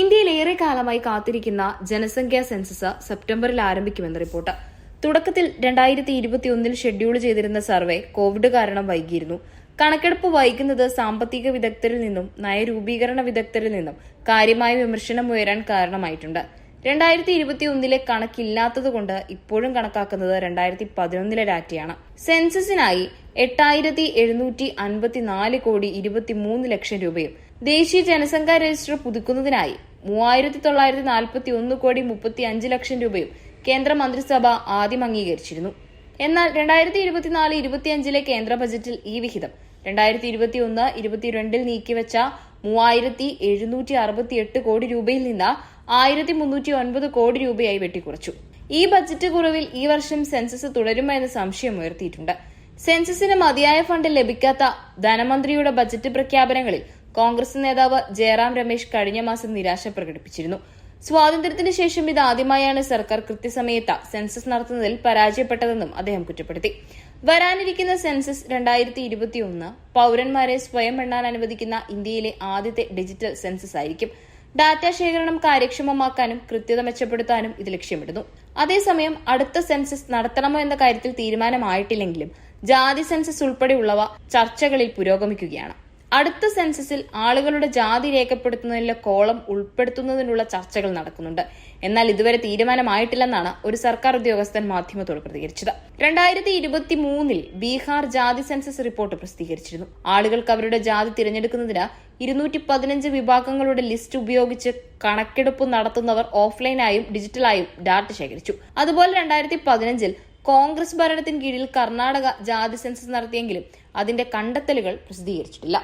ഇന്ത്യയിൽ ഏറെ കാലമായി കാത്തിരിക്കുന്ന ജനസംഖ്യാ സെൻസസ് സെപ്റ്റംബറിൽ ആരംഭിക്കുമെന്ന് റിപ്പോർട്ട്. തുടക്കത്തിൽ രണ്ടായിരത്തി ഇരുപത്തിയൊന്നിൽ ഷെഡ്യൂൾ ചെയ്തിരുന്ന സർവേ കോവിഡ് കാരണം വൈകിയിരുന്നു. കണക്കെടുപ്പ് വൈകുന്നത് സാമ്പത്തിക വിദഗ്ധരിൽ നിന്നും നയരൂപീകരണ വിദഗ്ധരിൽ നിന്നും കാര്യമായ വിമർശനം ഉയരാൻ കാരണമായിട്ടുണ്ട്. രണ്ടായിരത്തി ഇരുപത്തിയൊന്നിലെ കണക്കില്ലാത്തതുകൊണ്ട് ഇപ്പോഴും കണക്കാക്കുന്നത് രണ്ടായിരത്തി പതിനൊന്നിലെ ഡാറ്റയാണ്. സെൻസസിനായി എട്ടായിരത്തി എഴുന്നൂറ്റി അൻപത്തിനാല് കോടി ഇരുപത്തിമൂന്ന് ലക്ഷം രൂപയും ദേശീയ ജനസംഖ്യാ രജിസ്റ്റർ പുതുക്കുന്നതിനായി മൂവായിരത്തി തൊള്ളായിരത്തി നാൽപ്പത്തി ഒന്ന് കോടി മുപ്പത്തി അഞ്ച് ലക്ഷം രൂപയും കേന്ദ്ര മന്ത്രിസഭ ആദ്യം അംഗീകരിച്ചിരുന്നു. എന്നാൽ രണ്ടായിരത്തി ഇരുപത്തിനാല് ഇരുപത്തിയഞ്ചിലെ കേന്ദ്ര ബജറ്റിൽ ഈ വിഹിതം രണ്ടായിരത്തി ഇരുപത്തിയൊന്ന് ഇരുപത്തിരണ്ടിൽ നീക്കിവെച്ച മൂവായിരത്തി എഴുന്നൂറ്റി അറുപത്തിയെട്ട് കോടി രൂപയിൽ നിന്ന് ആയിരത്തി മുന്നൂറ്റി ഒൻപത് കോടി രൂപയായി വെട്ടിക്കുറച്ചു. ഈ ബജറ്റ് കുറവിൽ ഈ വർഷം സെൻസസ് തുടരുമോ സംശയം ഉയർത്തിയിട്ടുണ്ട്. സെൻസസിന് മതിയായ ഫണ്ട് ലഭിക്കാത്ത ധനമന്ത്രിയുടെ ബജറ്റ് പ്രഖ്യാപനങ്ങളിൽ കോൺഗ്രസ് നേതാവ് ജയറാം രമേശ് കഴിഞ്ഞ മാസം നിരാശ പ്രകടിപ്പിച്ചിരുന്നു. സ്വാതന്ത്ര്യത്തിന് ശേഷം ഇത് ആദ്യമായാണ് സർക്കാർ കൃത്യസമയത്ത് സെൻസസ് നടത്തുന്നതിൽ പരാജയപ്പെട്ടതെന്നും അദ്ദേഹം കുറ്റപ്പെടുത്തി. വരാനിരിക്കുന്ന സെൻസസ് രണ്ടായിരത്തി ഇരുപത്തിയൊന്ന് പൌരന്മാരെ സ്വയം എണ്ണാൻ അനുവദിക്കുന്ന ഇന്ത്യയിലെ ആദ്യത്തെ ഡിജിറ്റൽ സെൻസസ് ആയിരിക്കും. ഡാറ്റ ശേഖരണം കാര്യക്ഷമമാക്കാനും കൃത്യത മെച്ചപ്പെടുത്താനും ഇത് ലക്ഷ്യമിടുന്നു. അതേസമയം അടുത്ത സെൻസസ് നടത്തണമോ എന്ന കാര്യത്തിൽ തീരുമാനമായിട്ടില്ലെങ്കിലും ജാതി സെൻസസ് ഉൾപ്പെടെയുള്ളവ ചർച്ചകളിൽ പുരോഗമിക്കുകയാണ്. അടുത്ത സെൻസസിൽ ആളുകളുടെ ജാതി രേഖപ്പെടുത്തുന്നതിലെ കോളം ഉൾപ്പെടുത്തുന്നതിനുള്ള ചർച്ചകൾ നടക്കുന്നുണ്ട്. എന്നാൽ ഇതുവരെ തീരുമാനമായിട്ടില്ലെന്നാണ് ഒരു സർക്കാർ ഉദ്യോഗസ്ഥൻ മാധ്യമത്തോട് പ്രതികരിച്ചത്. രണ്ടായിരത്തി ഇരുപത്തി മൂന്നിൽ ബീഹാർ ജാതി സെൻസസ് റിപ്പോർട്ട് പ്രസിദ്ധീകരിച്ചിരുന്നു. ആളുകൾക്ക് അവരുടെ ജാതി തിരഞ്ഞെടുക്കുന്നതിന് ഇരുന്നൂറ്റി പതിനഞ്ച് വിഭാഗങ്ങളുടെ ലിസ്റ്റ് ഉപയോഗിച്ച് കണക്കെടുപ്പ് നടത്തുന്നവർ ഓഫ്ലൈനായും ഡിജിറ്റലായും ഡാറ്റ ശേഖരിച്ചു. അതുപോലെ രണ്ടായിരത്തി പതിനഞ്ചിൽ കോൺഗ്രസ് ഭരണത്തിന് കീഴിൽ കർണാടക ജാതി സെൻസസ് നടത്തിയെങ്കിലും അതിന്റെ കണ്ടെത്തലുകൾ പ്രസിദ്ധീകരിച്ചിട്ടില്ല.